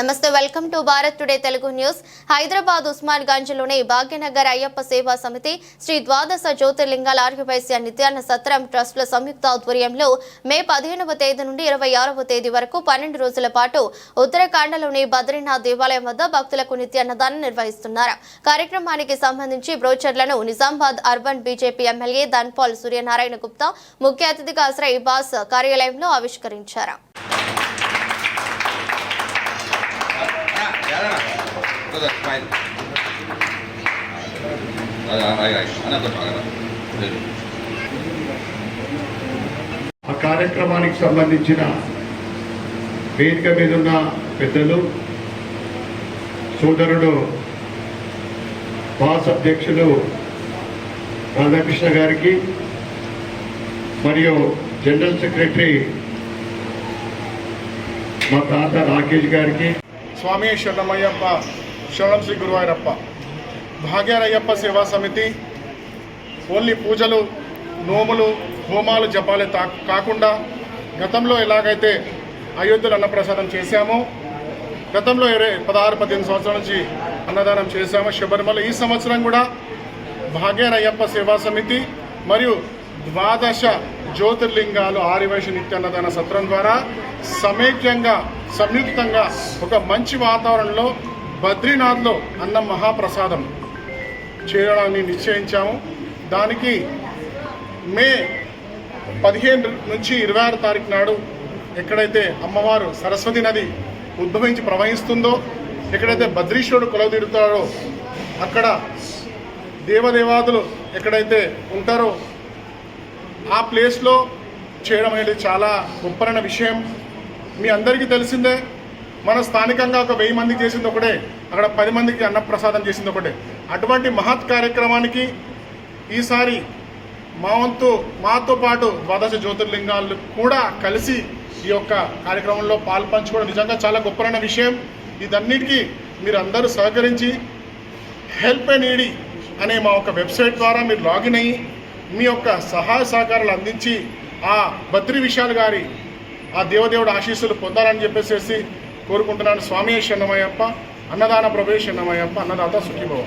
నమస్తే welcome to Bharat today Telugu news. Hyderabad Osman గంజ్లోని Bhagyanagar Ayyappa Seva సమితి శ్రీ ద్వాదశ జ్యోతిర్లింగాల ఆర్యవైశ్య నిత్యాన్న సత్రం ట్రస్టుల సంయుక్త ఆధ్వర్యంలో మే పదిహేనవ తేదీ నుండి ఇరవై ఆరవ తేదీ వరకు పన్నెండు రోజుల పాటు ఉత్తరాఖండలోని బద్రీనాథ్ దేవాలయం వద్ద భక్తులకు నిత్యాన్నదానం నిర్వహిస్తున్నారు. కార్యక్రమానికి సంబంధించి బ్రోచర్లను Nizamabad urban BJP MLA Dhanpal Suryanarayana Gupta ముఖ్య అతిథిగా శ్రీ బాస్ కార్యాలయంలో ఆవిష్కరించారు. ఆ కార్యక్రమానికి సంబంధించిన వేదిక మీద ఉన్న పెద్దలు సోదరుడు బాస్ అధ్యక్షులు రాధాకృష్ణ గారికి మరియు జనరల్ సెక్రటరీ మా తాత రాకేష్ గారికి స్వామి శరణమయ్యప్ప శరణం శ్రీ గురువాయూరప్ప భాగ్యారయ్యప్ప సేవా సమితి ఓన్లీ పూజలు నోములు హోమాలు జపాలే తా కాకుండా గతంలో ఎలాగైతే అయోధ్యలో అన్నప్రసాదం చేశామో గతంలో ఇరవై పదహారు పద్దెనిమిది సంవత్సరాల నుంచి అన్నదానం చేశాము శబరిమల ఈ సంవత్సరం కూడా భాగ్యారయ్యప్ప సేవా సమితి మరియు ద్వాదశ జ్యోతిర్లింగాలు ఆరివైశ్య నిత్య అన్నదాన సత్రం ద్వారా సమైక్యంగా సంయుక్తంగా ఒక మంచి వాతావరణంలో బద్రీనాథ్లో అన్న మహాప్రసాదం చేయడాన్ని నిశ్చయించాము. దానికి మే పదిహేను నుంచి ఇరవై ఆరు తారీఖు నాడు ఎక్కడైతే అమ్మవారు సరస్వతి నది ఉద్భవించి ప్రవహిస్తుందో ఎక్కడైతే బద్రీశ్వరుడు కొలవదీరుతాడో అక్కడ దేవదేవాదులు ఎక్కడైతే ఉంటారో ఆ ప్లేస్లో చేయడం అనేది చాలా గొప్పరైన విషయం. మీ అందరికీ తెలిసిందే మన స్థానికంగా ఒక వెయ్యి మందికి చేసింది ఒకటే అక్కడ పది మందికి అన్నప్రసాదం చేసింది ఒకటే. అటువంటి మహత్ కార్యక్రమానికి ఈసారి మా వంతు మాతో పాటు ద్వాదశ జ్యోతిర్లింగాలు కూడా కలిసి ఈ యొక్క కార్యక్రమంలో పాల్పంచుకోవడం నిజంగా చాలా గొప్పరైన విషయం. ఇదన్నిటికీ మీరు అందరూ సహకరించి హెల్ప్ అండ్ ఈడి అనే మా ఒక వెబ్సైట్ ద్వారా మీరు లాగిన్ అయ్యి మీ యొక్క సహాయ సహకారాలు అందించి ఆ బద్రి విశాల్ గారి ఆ దేవదేవుడు ఆశీస్సులు పొందాలని చెప్పేసి కోరుకుంటున్నాను. స్వామి శరణమయ్యప్ప అన్నదాన ప్రభే శరణమయ్యప్ప అన్నదాత సుఖీభవ.